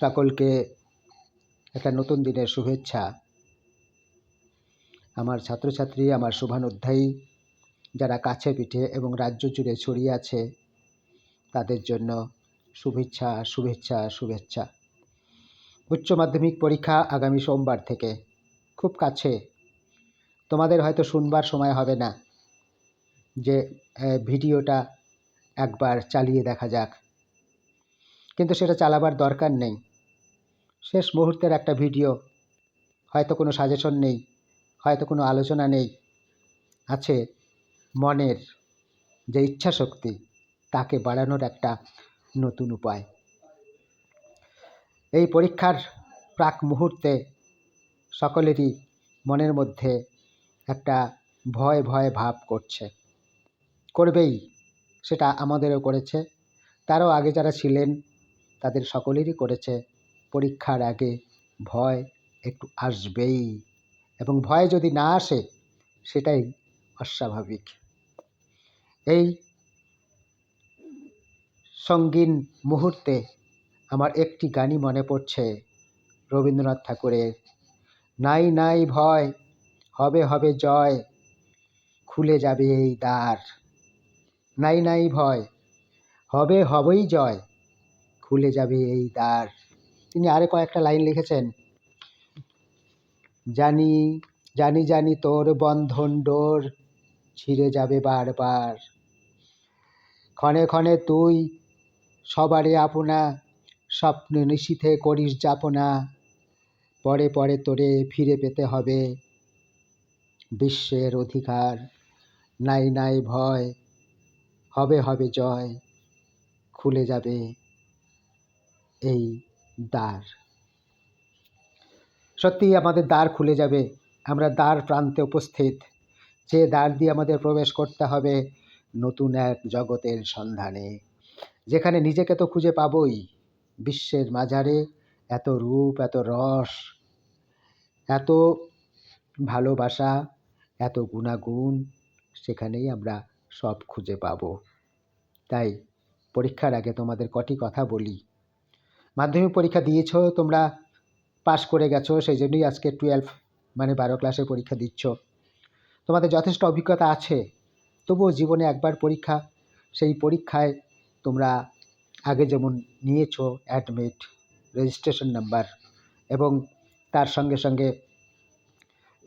সকলকে একটা নতুন দিনের শুভেচ্ছা। আমার ছাত্রছাত্রী, আমার শুভানুধ্যায়ী যারা কাছে পিঠে এবং রাজ্য জুড়ে ছড়িয়ে আছে, তাদের জন্য শুভেচ্ছা শুভেচ্ছা শুভেচ্ছা। উচ্চ মাধ্যমিক পরীক্ষা আগামী সোমবার থেকে। খুব কাছে। তোমাদের হয়তো শুনবার সময় হবে না যে ভিডিওটা একবার চালিয়ে দেখা যাক। কিন্তু সেটা চালাবার দরকার নেই। শেষ মুহূর্তের একটা ভিডিও। হয়তো কোনো সাজেশন নেই, হয়তো কোনো আলোচনা নেই। আছে মনের যে ইচ্ছা শক্তি তাকে বাড়ানোর একটা নতুন উপায়। এই পরীক্ষার প্রাক মুহূর্তে সকলেরই মনের মধ্যে একটা ভয় ভয় ভাব করছে। করবেই, সেটা আমাদেরও করেছে। তারও আগে যারা ছিলেন, তাদের সকলেরই করেছে। পরীক্ষার আগে ভয় একটু আসবেই এবং ভয় যদি না আসে, সেটাই অস্বাভাবিক। এই সঙ্গীন মুহূর্তে আমার একটি গানই মনে পড়ছে রবীন্দ্রনাথ ঠাকুরের। নাই নাই ভয়, হবে হবে জয়, খুলে যাবে এই দ্বার। নাই নাই ভয়, হবে, হবেই জয়, খুলে যাবে এই দ্বার। তিনি আরও কয়েকটা লাইন লিখেছেন। জানি জানি জানি তোর বন্ধন ডোর ছিঁড়ে যাবে বারবার। ক্ষণে ক্ষণে তুই সবারে আপনা, স্বপ্ন নিশীথে করিস যাপনা। পরে পরে তোরে ফিরে পেতে হবে। বিশ্বের অধিকার, নাই নাই ভয়, হবে হবে জয়, খুলে যাবে এই দ্বার। সত্যিই আমাদের দ্বার খুলে যাবে। আমরা দ্বার প্রান্তে উপস্থিত। যে দ্বার দিয়ে আমাদের প্রবেশ করতে হবে নতুন এক জগতের সন্ধানে। যেখানে নিজেকে তো খুঁজে পাবই। বিশ্বের মাঝারে এত রূপ, এত রস, এত ভালোবাসা, এত গুণাগুণ, সেখানেই আমরা সব খুঁজে পাবো। তাই পরীক্ষার আগে তোমাদের কটি কথা বলি। মাধ্যমিক পরীক্ষা দিয়েছ, তোমরা পাশ করে গেছো, সেই জন্যই আজকে টুয়েলভ মানে বারো ক্লাসের পরীক্ষা দিচ্ছ। তোমাদের যথেষ্ট অভিজ্ঞতা আছে, তবুও জীবনে একবার পরীক্ষা, সেই পরীক্ষায় তোমরা আগে যেমন নিয়েছো অ্যাডমিট রেজিস্ট্রেশন নাম্বার এবং তার সঙ্গে সঙ্গে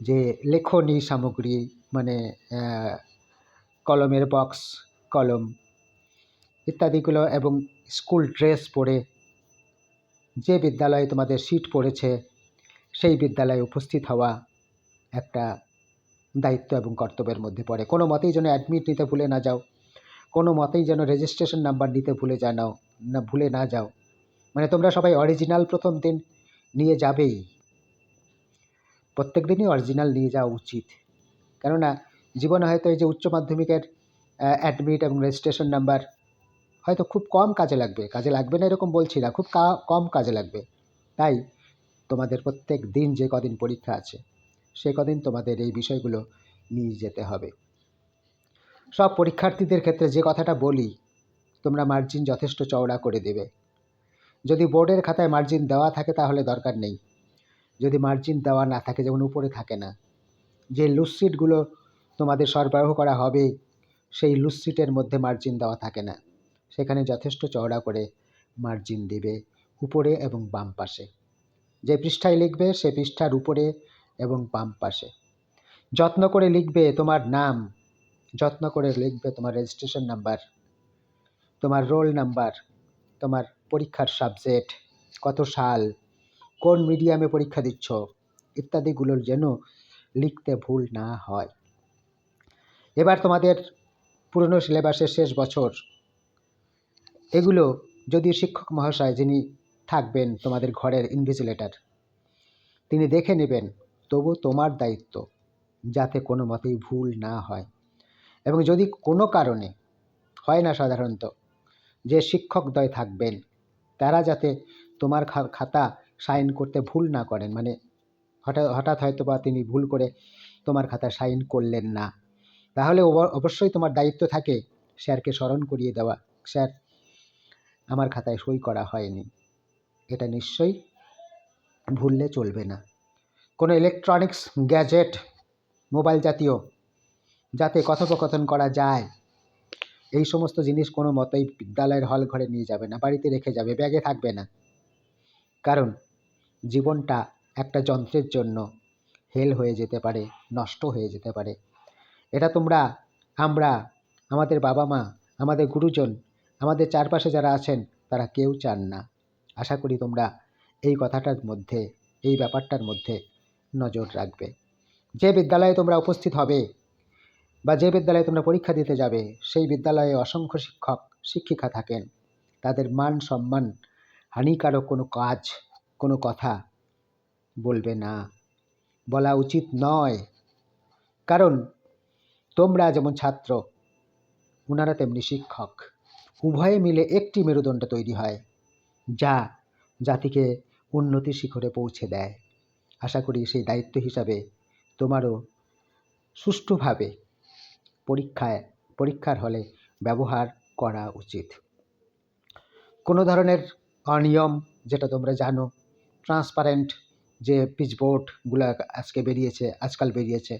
যে লেখনী সামগ্রী মানে কলমের বক্স কলম ইত্যাদিগুলো এবং স্কুল ড্রেস পরে যে বিদ্যালয়ে তোমাদের সিট পড়েছে, সেই বিদ্যালয়ে উপস্থিত হওয়া একটা দায়িত্ব এবং কর্তব্যের মধ্যে পড়ে। কোনো মতেই যেন অ্যাডমিট নিতে ভুলে না যাও। কোনো মতেই যেন রেজিস্ট্রেশন নাম্বার নিতে ভুলে জানাও না, ভুলে না যাও। মানে তোমরা সবাই অরিজিনাল প্রথম দিন নিয়ে যাবেই। প্রত্যেক দিনই অরিজিনাল নিয়ে যাওয়া উচিত। কেননা জীবনে হয়তো এই যে উচ্চ মাধ্যমিকের অ্যাডমিট এবং রেজিস্ট্রেশন নাম্বার হয়তো খুব কম কাজে লাগবে। কাজে লাগবে না এরকম বলছি না, খুব কম কাজে লাগবে। তাই তোমাদের প্রত্যেক দিন যে কদিন পরীক্ষা আছে, সে কদিন তোমাদের এই বিষয়গুলো নিয়ে যেতে হবে। সব পরীক্ষার্থীদের ক্ষেত্রে যে কথাটা বলি, তোমরা মার্জিন যথেষ্ট চওড়া করে দেবে। যদি বোর্ডের খাতায় মার্জিন দেওয়া থাকে তাহলে দরকার নেই। যদি মার্জিন দেওয়া না থাকে, যেমন উপরে থাকে না, যে লুসিটগুলো তোমাদের সরবরাহ করা হবে, সেই লুসিটের মধ্যে মার্জিন দেওয়া থাকে না। সেখানে যথেষ্ট চওড়া করে মার্জিন দেবে উপরে এবং বাম পাশে। যে পৃষ্ঠায় লিখবে সে পৃষ্ঠার উপরে এবং বাম পাশে। যত্ন করে লিখবে তোমার নাম। যত্ন করে লিখবে তোমার রেজিস্ট্রেশন নাম্বার তোমার রোল নাম্বার তোমার পরীক্ষার সাবজেক্ট কত সাল, কোন মিডিয়ামে পরীক্ষা দিচ্ছ, ইত্যাদিগুলোর যেন লিখতে ভুল না হয়। এবার তোমাদের পুরনো সিলেবাসের শেষ বছর। এগুলো যদি শিক্ষক মহাশয় যিনি থাকবেন তোমাদের ঘরের ইনভিজিলেটর তিনি দেখে নেবেন, তবু তোমার দায়িত্ব যাতে কোনো মতেই ভুল না হয়। এবং যদি কোনো কারণে হয় না সাধারণত, যে শিক্ষকদ্বয় থাকবেন, তারা যাতে তোমার খাতা সাইন করতে ভুল না করেন মানে হঠাৎ হঠাৎ হয়তো বা তিনি ভুল করে তোমার খাতা সাইন করলেন না, তাহলে অব- অবশ্যই তোমার দায়িত্ব থাকে স্যারকে স্মরণ করিয়ে দেওয়া। স্যার আমার খাতায় সই করা হয়নি। এটা নিশ্চয়ই ভুললে চলবে না। কোনো ইলেকট্রনিক্স গ্যাজেট মোবাইল জাতীয়, যাতে কথোপকথন করা যায়, এই সমস্ত জিনিস কোনো মতেই বিদ্যালয়ের হল ঘরে নিয়ে যাবে না, বাড়িতে রেখে যাবে ব্যাগে থাকবে না। কারণ জীবনটা একটা যন্ত্রের জন্য হেল হয়ে যেতে পারে, নষ্ট হয়ে যেতে পারে। এটা তোমরা, আমরা, আমাদের বাবা মা আমাদের গুরুজন আমাদের চারপাশে যারা আছেন, তারা কেউ চান না। আশা করি তোমরা এই কথাটার মধ্যে, এই ব্যাপারটার মধ্যে নজর রাখবে। যে বিদ্যালয়ে তোমরা উপস্থিত হবে বা যে বিদ্যালয়ে তোমরা পরীক্ষা দিতে যাবে, সেই বিদ্যালয়ে অসংখ্য শিক্ষক, শিক্ষিকা থাকেন। তাদের মান সম্মান, হানিকারক কোনো কাজ, কোনো কথা বলবে না। বলা উচিত নয়। কারণ তোমরা যেমন ছাত্র ওনারা তেমনি শিক্ষক। উভয়ে মিলে একটি মেরুদণ্ড তৈরি হয়, যা জাতিকে উন্নতির শিখরে পৌঁছে দেয়। আশা করি সেই দায়িত্ব হিসাবে তোমারও সুষ্ঠুভাবে পরীক্ষায়, পরীক্ষার হলে ব্যবহার করা উচিত। কোনো ধরনের অনিয়ম যেটা তোমরা জানো, ট্রান্সপারেন্ট যে পিচবোর্ডগুলো আজকে বেরিয়েছে, আজকাল বেরিয়েছে,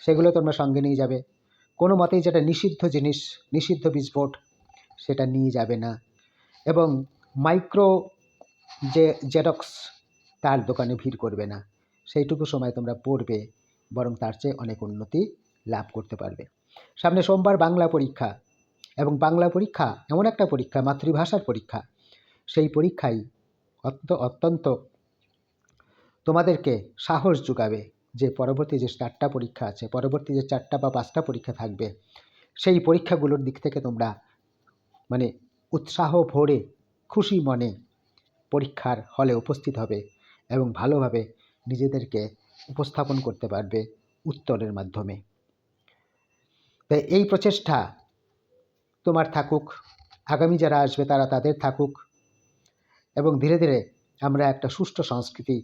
সেগুলো তোমরা সঙ্গে নিয়ে যাবে। কোনো মতেই যেটা নিষিদ্ধ জিনিস, নিষিদ্ধ পিচবোর্ড সেটা নিয়ে যাবে না। এবং মাইক্রো যে জেরক্স তার দোকানে ভিড় করবে না। সেইটুকু সময় তোমরা পড়বে, বরং তার চেয়ে অনেক উন্নতি লাভ করতে পারবে। সামনে সোমবার বাংলা পরীক্ষা, এবং বাংলা পরীক্ষা এমন একটা পরীক্ষা, মাতৃভাষার পরীক্ষা। সেই পরীক্ষায় অত্যন্ত অত্যন্ত তোমাদেরকে সাহস যোগাবে যে পরবর্তী যে চারটা পরীক্ষা আছে, পরবর্তী যে চারটা বা পাঁচটা পরীক্ষা থাকবে, সেই পরীক্ষাগুলোর দিক থেকে তোমরা মানে উৎসাহ ভরে খুশি মনে পরীক্ষার হলে উপস্থিত হবে এবং ভালোভাবে নিজেদেরকে উপস্থাপন করতে পারবে উত্তরের মাধ্যমে। তাই এই প্রচেষ্টা তোমার থাকুক, আগামী যারা আসবে তারা তাদের থাকুক এবং ধীরে ধীরে আমরা একটা সুষ্ঠু সংস্কৃতি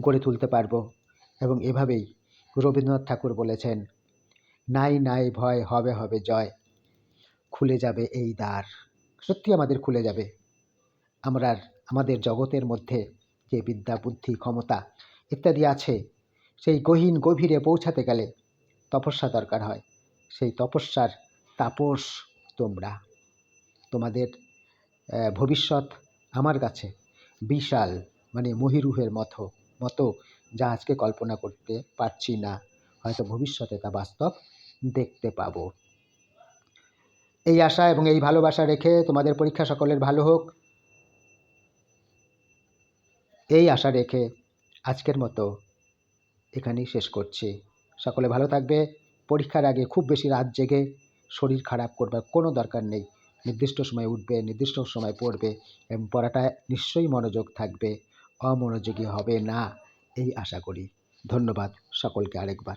গড়ে তুলতে পারব এবং এভাবেই রবীন্দ্রনাথ ঠাকুর বলেছেন, নাই নাই ভয় হবে হবে জয়। খুলে যাবে এই দ্বার। সত্যি আমাদের খুলে যাবে। আমরা আমাদের জগতের মধ্যে যে বিদ্যা, বুদ্ধি, ক্ষমতা ইত্যাদি আছে, সেই গহীন গভীরে পৌঁছাতে গেলে তপস্যা দরকার হয়। সেই তপস্যার তাপস তোমরা। তোমাদের ভবিষ্যৎ আমার কাছে বিশাল মানে মহিরুহের মতো মতো যা আজকে কল্পনা করতে পারছি না। হয়তো ভবিষ্যতে তা বাস্তব দেখতে পাবো। এই আশা এবং এই ভালোবাসা রেখে তোমাদের পরীক্ষা সকলের ভালো হোক। এই আশা রেখে আজকের মতো এখানেই শেষ করছি। সকলে ভালো থাকবে। পরীক্ষার আগে খুব বেশি রাত জেগে শরীর খারাপ করবার কোনো দরকার নেই। নির্দিষ্ট সময় উঠবে, নির্দিষ্ট সময় পড়বে এবং পড়াটায় নিশ্চয়ই মনোযোগ থাকবে। অমনোযোগী হবে না, এই আশা করি। ধন্যবাদ সকলকে আরেকবার।